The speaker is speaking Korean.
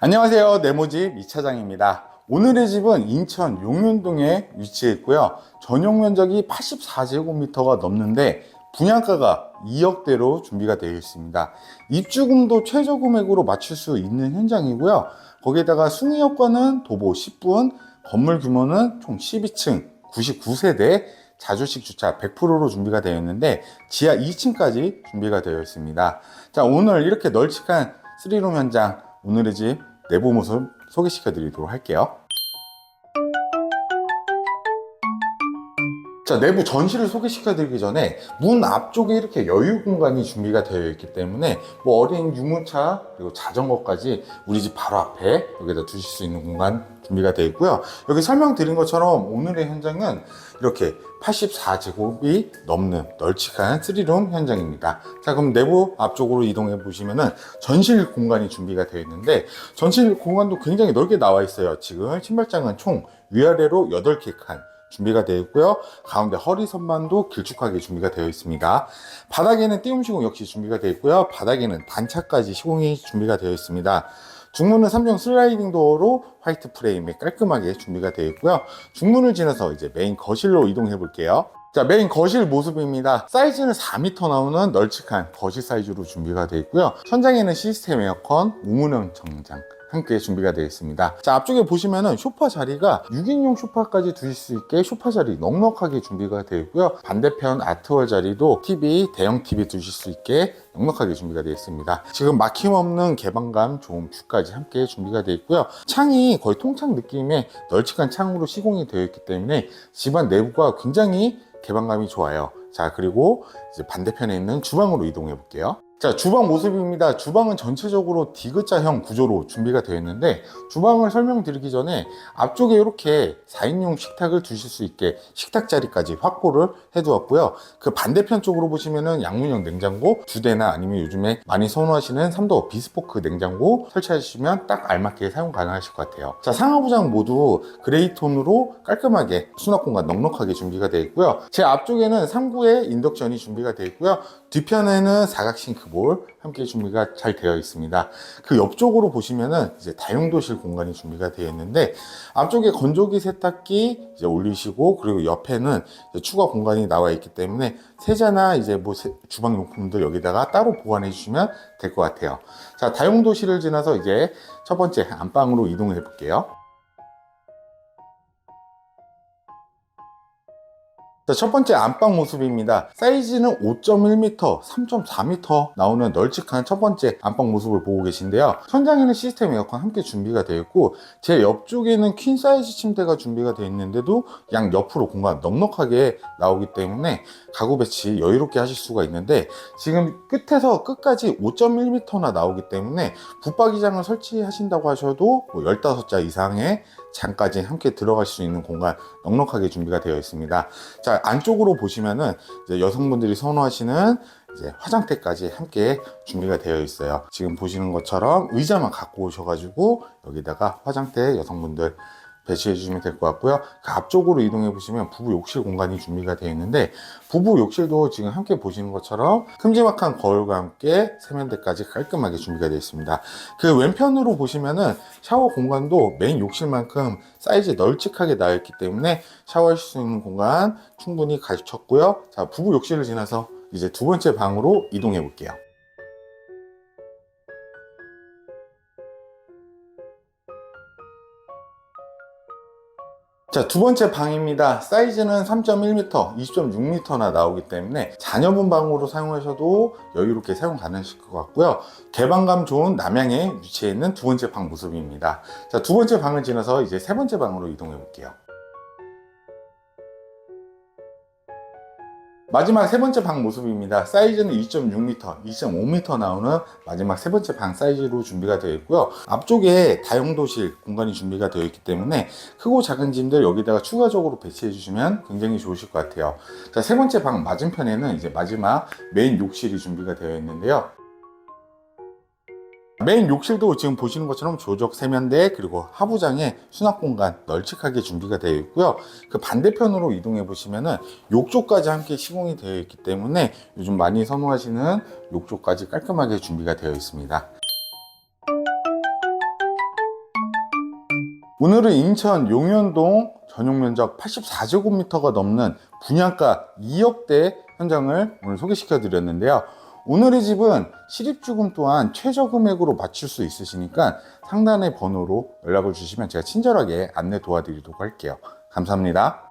안녕하세요. 네모집 이차장입니다. 오늘의 집은 인천 용윤동에 위치해 있고요. 전용 면적이 84제곱미터가 넘는데 분양가가 2억대로 준비가 되어 있습니다. 입주금도 최저 금액으로 맞출 수 있는 현장이고요. 거기에다가 순위여건은 도보 10분, 건물 규모는 총 12층, 99세대, 자주식 주차 100%로 준비가 되어 있는데 지하 2층까지 준비가 되어 있습니다. 자, 오늘 이렇게 널찍한 3룸 현장 오늘의 집 내부 모습 소개시켜 드리도록 할게요. 자, 내부 전시를 소개시켜 드리기 전에 문 앞쪽에 이렇게 여유 공간이 준비가 되어 있기 때문에 뭐 어린 유모차 그리고 자전거까지 우리 집 바로 앞에 여기다 두실 수 있는 공간 준비가 되어 있고요. 여기 설명드린 것처럼 오늘의 현장은 이렇게 84제곱이 넘는 널찍한 3룸 현장입니다. 자, 그럼 내부 앞쪽으로 이동해 보시면은 전실 공간이 준비가 되어 있는데 전실 공간도 굉장히 넓게 나와 있어요. 지금 신발장은 총 위아래로 8개 칸 준비가 되어 있고요. 가운데 허리 선반도 길쭉하게 준비가 되어 있습니다. 바닥에는 띄움 시공 역시 준비가 되어 있고요. 바닥에는 단차까지 시공이 준비가 되어 있습니다. 중문은 3종 슬라이딩 도어로 화이트 프레임에 깔끔하게 준비가 되어 있고요. 중문을 지나서 이제 메인 거실로 이동해 볼게요. 자, 메인 거실 모습입니다. 사이즈는 4m 나오는 널찍한 거실 사이즈로 준비가 되어 있고요. 천장에는 시스템 에어컨, 우문형 정장, 함께 준비가 되어 있습니다. 자, 앞쪽에 보시면은 소파 자리가 6인용 소파까지 두실 수 있게 소파 자리 넉넉하게 준비가 되어 있고요. 반대편 아트월 자리도 TV, 대형 TV 두실 수 있게 넉넉하게 준비가 되어 있습니다. 지금 막힘없는 개방감 좋은 뷰까지 함께 준비가 되어 있고요. 창이 거의 통창 느낌의 널찍한 창으로 시공이 되어 있기 때문에 집안 내부가 굉장히 개방감이 좋아요. 자, 그리고 이제 반대편에 있는 주방으로 이동해 볼게요. 자, 주방 모습입니다. 주방은 전체적으로 디귿자형 구조로 준비가 되어 있는데 주방을 설명드리기 전에 앞쪽에 이렇게 4인용 식탁을 두실 수 있게 식탁 자리까지 확보를 해두었고요. 그 반대편 쪽으로 보시면은 양문형 냉장고 두 대나 아니면 요즘에 많이 선호하시는 3도 비스포크 냉장고 설치하시면 딱 알맞게 사용 가능하실 것 같아요. 자, 상하부장 모두 그레이 톤으로 깔끔하게 수납 공간 넉넉하게 준비가 되어 있고요. 제 앞쪽에는 3구의 인덕션이 준비가 되어 있고요. 뒤편에는 사각 싱크 볼 함께 준비가 잘 되어 있습니다. 그 옆쪽으로 보시면은 이제 다용도실 공간이 준비가 되어 있는데 앞쪽에 건조기 세탁기 이제 올리시고 그리고 옆에는 추가 공간이 나와 있기 때문에 세제나 이제 뭐 세- 주방 용품들 여기다가 따로 보관해 주시면 될 것 같아요. 자, 다용도실을 지나서 이제 첫 번째 안방으로 이동해 볼게요. 자, 첫 번째 안방 모습입니다. 사이즈는 5.1m, 3.4m 나오는 널찍한 첫 번째 안방 모습을 보고 계신데요. 천장에는 시스템 에어컨 함께 준비가 되어 있고 제 옆쪽에는 퀸 사이즈 침대가 준비가 되어 있는데도 양 옆으로 공간 넉넉하게 나오기 때문에 가구 배치 여유롭게 하실 수가 있는데 지금 끝에서 끝까지 5.1m나 나오기 때문에 붙박이장을 설치하신다고 하셔도 뭐 15자 이상의 장까지 함께 들어갈 수 있는 공간 넉넉하게 준비가 되어 있습니다. 자, 안쪽으로 보시면은 여성분들이 선호하시는 이제 화장대까지 함께 준비가 되어 있어요. 지금 보시는 것처럼 의자만 갖고 오셔가지고 여기다가 화장대 여성분들 배치해 주시면 될 것 같고요. 그 앞쪽으로 이동해 보시면 부부 욕실 공간이 준비가 되어 있는데 부부 욕실도 지금 함께 보시는 것처럼 큼지막한 거울과 함께 세면대까지 깔끔하게 준비가 되어 있습니다. 그 왼편으로 보시면은 샤워 공간도 메인 욕실만큼 사이즈 널찍하게 나와 있기 때문에 샤워하실 수 있는 공간 충분히 갖췄고요. 자, 부부 욕실을 지나서 이제 두 번째 방으로 이동해 볼게요. 자, 두 번째 방입니다. 사이즈는 3.1m, 20.6m나 나오기 때문에 자녀분 방으로 사용하셔도 여유롭게 사용 가능하실 것 같고요. 개방감 좋은 남향에 위치해 있는 두 번째 방 모습입니다. 자, 두 번째 방을 지나서 이제 세 번째 방으로 이동해 볼게요. 마지막 세 번째 방 모습입니다. 사이즈는 2.6m, 2.5m 나오는 마지막 세 번째 방 사이즈로 준비가 되어 있고요. 앞쪽에 다용도실 공간이 준비가 되어 있기 때문에 크고 작은 짐들 여기다가 추가적으로 배치해 주시면 굉장히 좋으실 것 같아요. 자, 세 번째 방 맞은편에는 이제 마지막 메인 욕실이 준비가 되어 있는데요. 메인 욕실도 지금 보시는 것처럼 조적 세면대 그리고 하부장에 수납 공간 널찍하게 준비가 되어 있고요. 그 반대편으로 이동해 보시면은 욕조까지 함께 시공이 되어 있기 때문에 요즘 많이 선호하시는 욕조까지 깔끔하게 준비가 되어 있습니다. 오늘은 인천 용현동 전용 면적 84제곱미터가 넘는 분양가 2억대 현장을 오늘 소개시켜 드렸는데요. 오늘의 집은 실입주금 또한 최저 금액으로 맞출 수 있으시니까 상단의 번호로 연락을 주시면 제가 친절하게 안내 도와드리도록 할게요. 감사합니다.